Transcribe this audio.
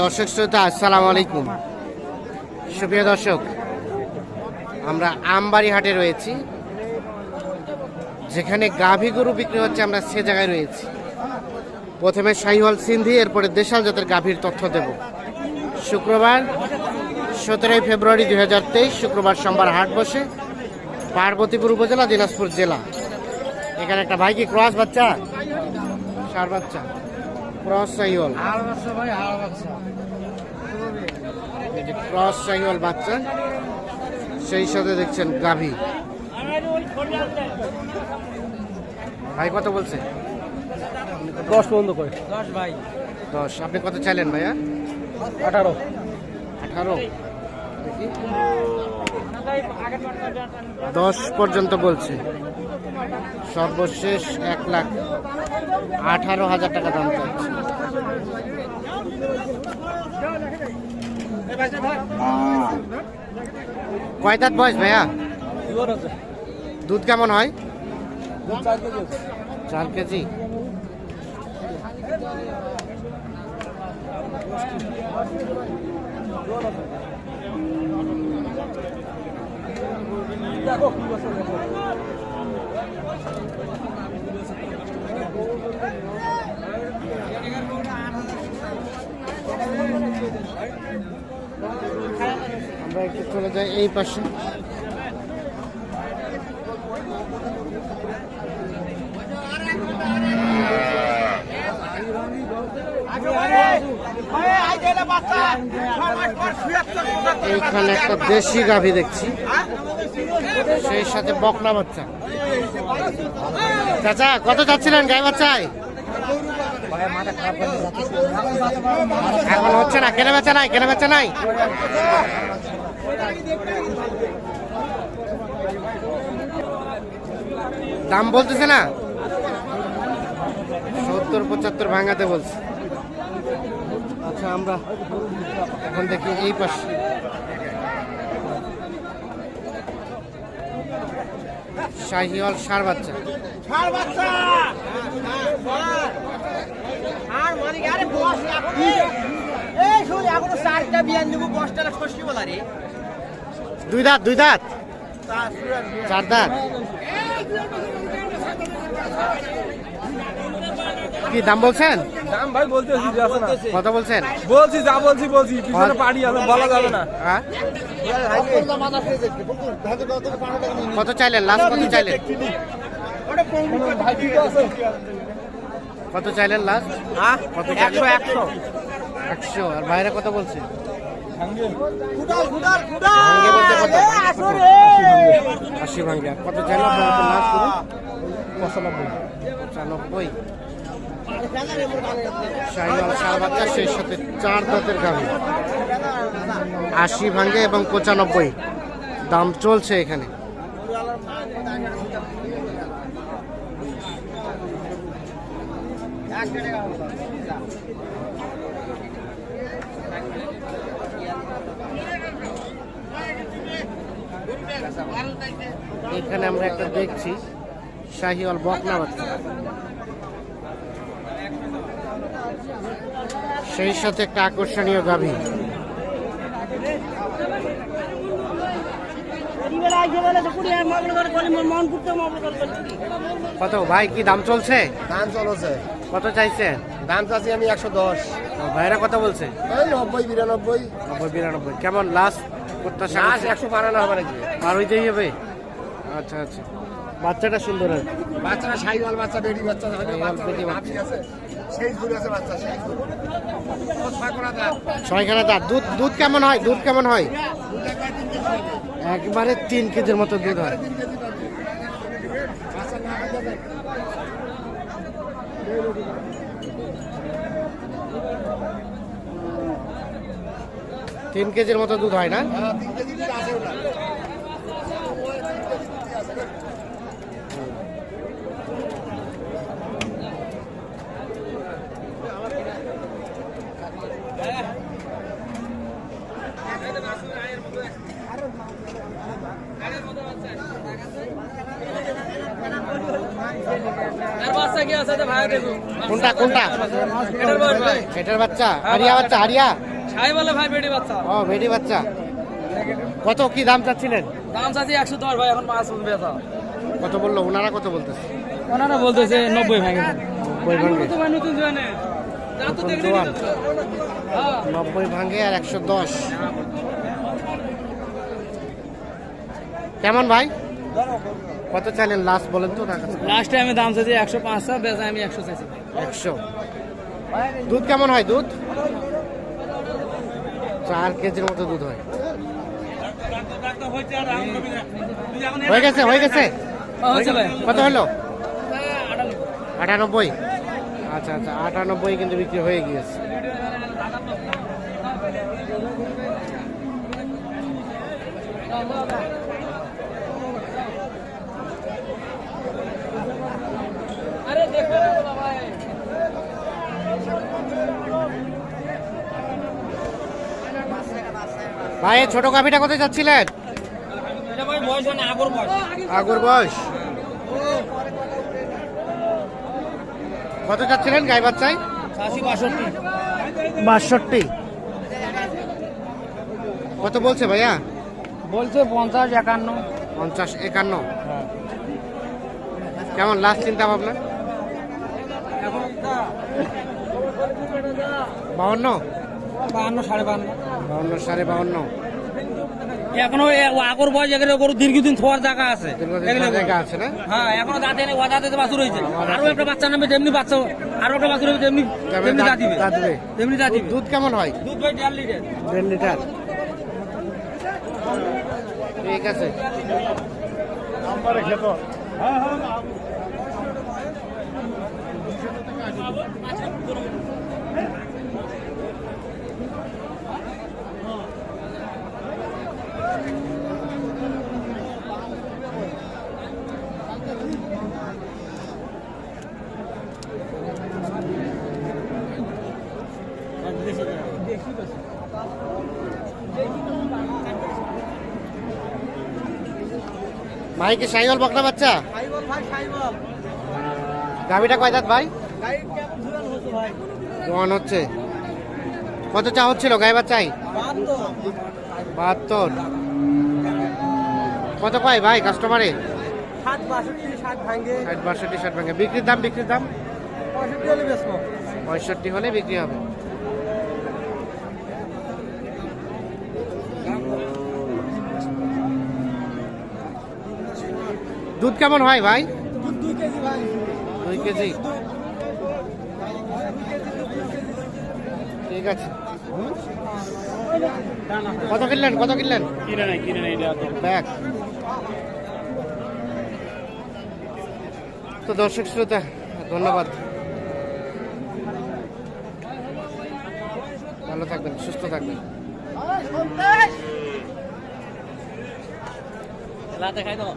দর্শক শ্রোতা, আসসালামু আলাইকুম। সুপ্রিয় দর্শক, আমরা আমবাড়ি হাটে রয়েছি, যেখানে গাভী গরু বিক্রি হচ্ছে, আমরা সে জায়গায় রয়েছি। প্রথমে শাহিওয়াল সিন্ধি, এরপরে দেশাল জাতের গাভীর তথ্য দেব। শুক্রবার সতেরোই ফেব্রুয়ারি দুই হাজার তেইশ, শুক্রবার সোমবার হাট বসে, পার্বতীপুর উপজেলা, দিনাজপুর জেলা। এখানে একটা ভাই কি ক্রস বাচ্চা? সার বাচ্চা। ক্রস এই ক্রস শাহিওয়াল বাচ্চা সেই সাথে দেখছেন গাভী। ভাই কত বলছে? দশ পর্যন্ত করে দশ। আপনি কত চাইলেন ভাইয়া? আঠারো। আঠারো। দেখি। দশ পর্যন্ত বলছে। সর্বশেষ এক লাখ আঠারো হাজার টাকা দাম চাচ্ছে কয় বয়স ভাইয়া? দুধ কেমন হয়? চার কেজি। আমরা একটু চলে যাই এই পাশে। এইখানে একটা দেশি গাভী দেখছি। সেই সাথে বকনা বাচ্চা। চাচা, কত যাচ্ছিলেন গাই বাচ্চায়? এখন হচ্ছে না, কেনে বেচা নাই, কেনে বেচা নাই? দাম বলতেছে না? সত্তর, পঁচাত্তর ভাঙাতে বলছে। আচ্ছা আমরা এখন দেখি এই পাশে। শাহিওয়াল সার বাচ্চা। আর মানে আরে বস এখন এই শুন এখন চারটা বিয়ান দেবো বসটা ষষ্ঠী বলা রে। দুই দাঁত দুই দাঁত? চার দাঁত। কি দাম বলছেন? দাম ভাই বলতেছি যাচ্ছে না। কত বলছেন? বলছি যা বলছি বলছি। পিছনে পাড়ি আছে বলা যাবে না। হ্যাঁ? কত চাইলেন? লাস্ট কত চাইলেন? কত চাইলেন লাস্ট হ্যাঁ? কত একশো একশো। একশো। আর বাইরে কত বলছে আশি ভাঙ্গে। কত চাইলেন পঁচানব্বই। পঁচানব্বই। শাহিওয়াল সার বাচ্চা সেই সাথে চার দাঁতের গাভী। আশি ভাঙ্গে এবং পঁচানব্বই। দাম চলছে এখানে। এখানে আমরা একটা দেখছি শাহিওয়াল বকনা বাচ্চা। সেই সাথে একটা আকর্ষণীয় গাভী। কত? ভাই কি দাম চলছে? দাম চলছে। কত চাইছেন দাম চাচ্ছি আমি একশো দশ। ভাইরা কত বলছে? নব্বই বিরানব্বই। নব্বই বিরানব্বই। কেমন? লাস্ট প্রত্যাশা লাস্ট একশো বাড়ানো হবে নাকি? পার হইতেই হবে? আচ্ছা আচ্ছা। বাচ্চাটা সুন্দর। বাচ্চারা সাইওয়াল বাচ্চা বেডি বাচ্চা সাইওয়াল, বাচ্চা। আছে। ছয়খানা দাঁত। দুধ দুধ কেমন হয়? দুধ কেমন হয়? একবারে তিন কেজির মতো দুধ হয়। তিন কেজির মতো দুধ হয় না হ্যাঁ, তিন কেজি দুধ আছে ওটা আর বাচ্চা কি আছে ভাই দেখুন কোনটা কোনটা? এটার বাচ্চা? হারিয়া বাচ্চা হারিয়া? ছাই বলে ভাই বেটি বাচ্চা। ও ভেড়ি বাচ্চা। কত কি দাম চাচ্ছিলেন? দাম চাচ্ছি একশো দশ ভাই এখন পাঁচ বেচা কত বলল? ওনারা কত বলতেছে? ওনারা বলতেছে নব্বই ভাই নব্বই জোয়ান নব্বই ভাঙ্গে আর একশো দশ। কেমন ভাই? কত চাইলেন লাস্ট বলেন তো লাস্টে আমি দাম চাইছি একশো পাঁচটা বেচা আমি একশো চাইছি। একশো। দুধ কেমন হয় দুধ? চার কেজির মতো দুধ হয়। হয়ে গেছে হয়ে গেছে? ভাই। কত হলো? আটানব্বই। আচ্ছা আচ্ছা আটানব্বই কিন্তু বিক্রি হয়ে গিয়েছে। আরে ভাই ছোট গাভিটা কোথায় যাচ্ছিলেন? এটা ভাই বয়স আগর বয়স। কত যাচ্ছিলেন গাই বাচ্চায়? বাষট্টি। কত বলছে ভাইয়া? বলছে পঞ্চাশ একান্ন। পঞ্চাশ একান্ন। কেমন লাস্ট চিন্তা ভাবনা? বাউন্ন? বাহান্ন সাড়ে বাহান্ন। সাড়ে বাউন্ন এখনও আগর বয়স এগুলো গরু দীর্ঘদিন থোয়ার জায়গা আছে। জায়গা না? হ্যাঁ এখনও দাঁতে নেই দাঁতে বাছুর হয়েছে। আরও একটা বাচ্চা নামে তেমনি বাচ্চা আরও একটা বাছুর হবে তেমনি তেমনি দাঁত দিবে। তেমনি দাঁত দিবে। দুধ কেমন হয়? দুধ ভাই দেড় লিটার। দেড় লিটার। ঠিক আছে। কি সাইকেল বকনা বাচ্চা সাইবল ভাই সাইবল গাভিটা কয় দাঁত ভাই? ভাই জোয়ান হচ্ছে। কত চা হচ্ছিল গাই বাচ্চাই বাহাত্তর। কত কয় ভাই কাস্টমারে ষাট বাষট্টি ভাঙে। বিক্রির দাম বিক্রির দাম? পঁয়ষট্টি হলে বিক্রি হবে। দুধ কেমন হয় ভাই দুই কেজি ঠিক আছে। কত কিনলেন কত কিনলেন? কিনে নাই কিনে নাই ব্যাগ তো। দর্শক শ্রোতা ধন্যবাদ। ভালো থাকবেন সুস্থ থাকবেন। রাতে খাই দাও